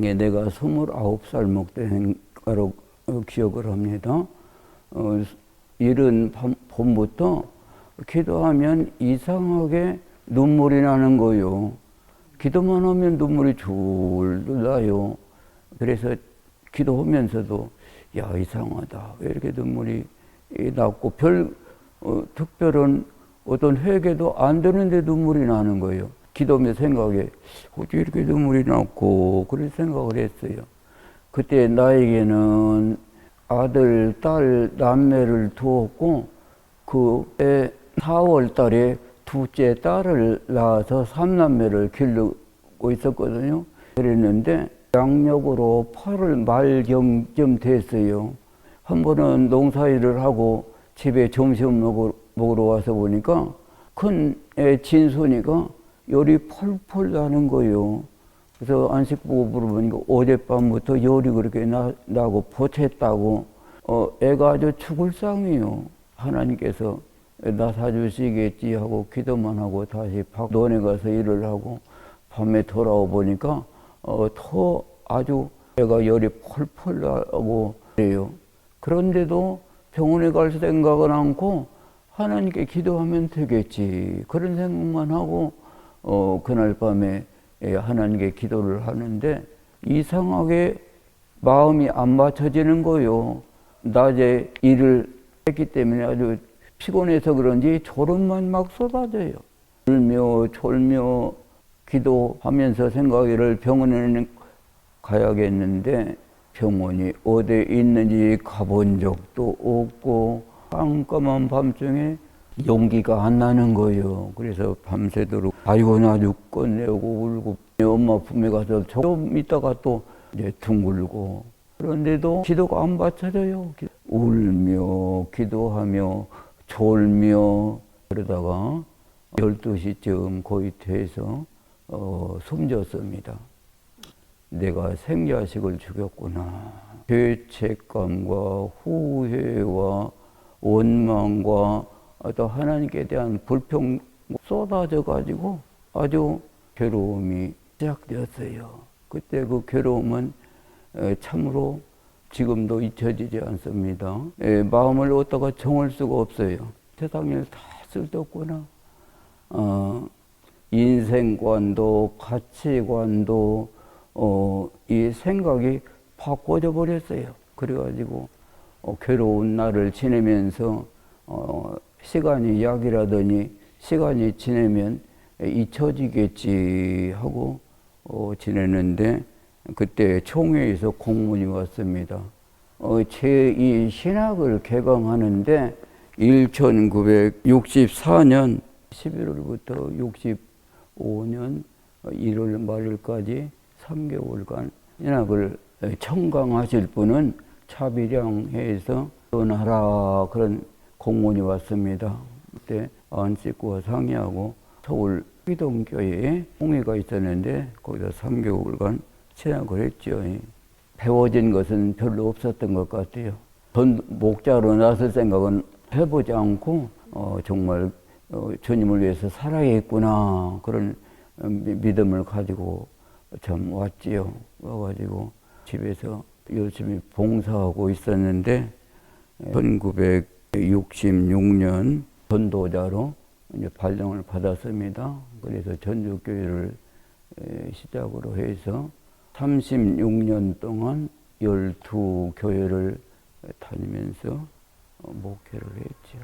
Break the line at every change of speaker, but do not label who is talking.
내가 29살 먹대가로 기억을 합니다. 어, 이른 밤, 봄부터 기도하면 이상하게 눈물이 나는 거요. 기도만 하면 눈물이 줄줄 나요. 그래서 기도하면서도 야 이상하다. 왜 이렇게 눈물이 났고 별 어, 특별한 어떤 회개도 안 되는데 눈물이 나는 거예요. 기도며 생각에 어떻게 이렇게 눈물이 났고 그런 생각을 했어요. 그때 나에게는 아들, 딸, 남매를 두었고 그해 4월 달에 둘째 딸을 낳아서 삼남매를 기르고 있었거든요. 그랬는데 양력으로 8월 말경쯤 됐어요. 한 번은 농사일을 하고 집에 점심 먹으러, 먹으러 와서 보니까 큰 애 진순이가 열이 펄펄 나는 거예요. 그래서 안식보고 물어보니까 어젯밤부터 열이 그렇게 나, 나고 보탰다고 어, 애가 아주 죽을 상이에요. 하나님께서 나 사주시겠지 하고 기도만 하고 다시 박 논에 가서 일을 하고 밤에 돌아오 보니까 어, 더 아주 애가 열이 펄펄 나고 그래요. 그런데도 병원에 갈 생각은 않고 하나님께 기도하면 되겠지 그런 생각만 하고 어, 그날 밤에 예, 하나님께 기도를 하는데 이상하게 마음이 안 맞춰지는 거요. 낮에 일을 했기 때문에 아주 피곤해서 그런지 졸음만 막 쏟아져요. 졸며 졸며 기도하면서 생각을 병원에는 가야겠는데 병원이 어디 있는지 가본 적도 없고 깜깜한 밤중에 용기가 안 나는 거예요. 그래서 밤새도록 아이고 나 죽건 내고 울고 엄마 품에 가서 좀 있다가 또 이제 둥글고 그런데도 기도가 안 받쳐져요. 울며 기도하며 졸며 그러다가 12시쯤 거의 돼서 어, 숨졌습니다. 내가 생자식을 죽였구나. 죄책감과 후회와 원망과 또 하나님께 대한 불평 쏟아져 가지고 아주 괴로움이 시작되었어요. 그때 그 괴로움은 참으로 지금도 잊혀지지 않습니다. 마음을 어디다가 정할 수가 없어요. 세상에 다 쓸데없구나. 어, 인생관도 가치관도 어, 이 생각이 바꿔져 버렸어요. 그래가지고 어, 괴로운 날을 지내면서 어, 시간이 약이라더니 시간이 지내면 잊혀지겠지 하고 어, 지내는데 그때 총회에서 공문이 왔습니다. 어, 제이 신학을 개강하는데 1964년 11월부터 65년 1월 말일까지 3개월간 신학을 청강하실 분은 차비량회에서 전하라 그런 공문이 왔습니다. 그때 안식구와 상의하고 서울 기동교회에 홍회가 있었는데 거기서 3개월간 신학을 했죠. 배워진 것은 별로 없었던 것 같아요. 전 목자로 나설 생각은 해보지 않고 어, 정말 어, 주님을 위해서 살아야겠구나 그런 믿음을 가지고 참 왔지요. 와가지고 집에서 열심히 봉사하고 있었는데 1966년 전도자로 이제 발령을 받았습니다. 그래서 전주교회를 시작으로 해서 36년 동안 12교회를 다니면서 목회를 했죠.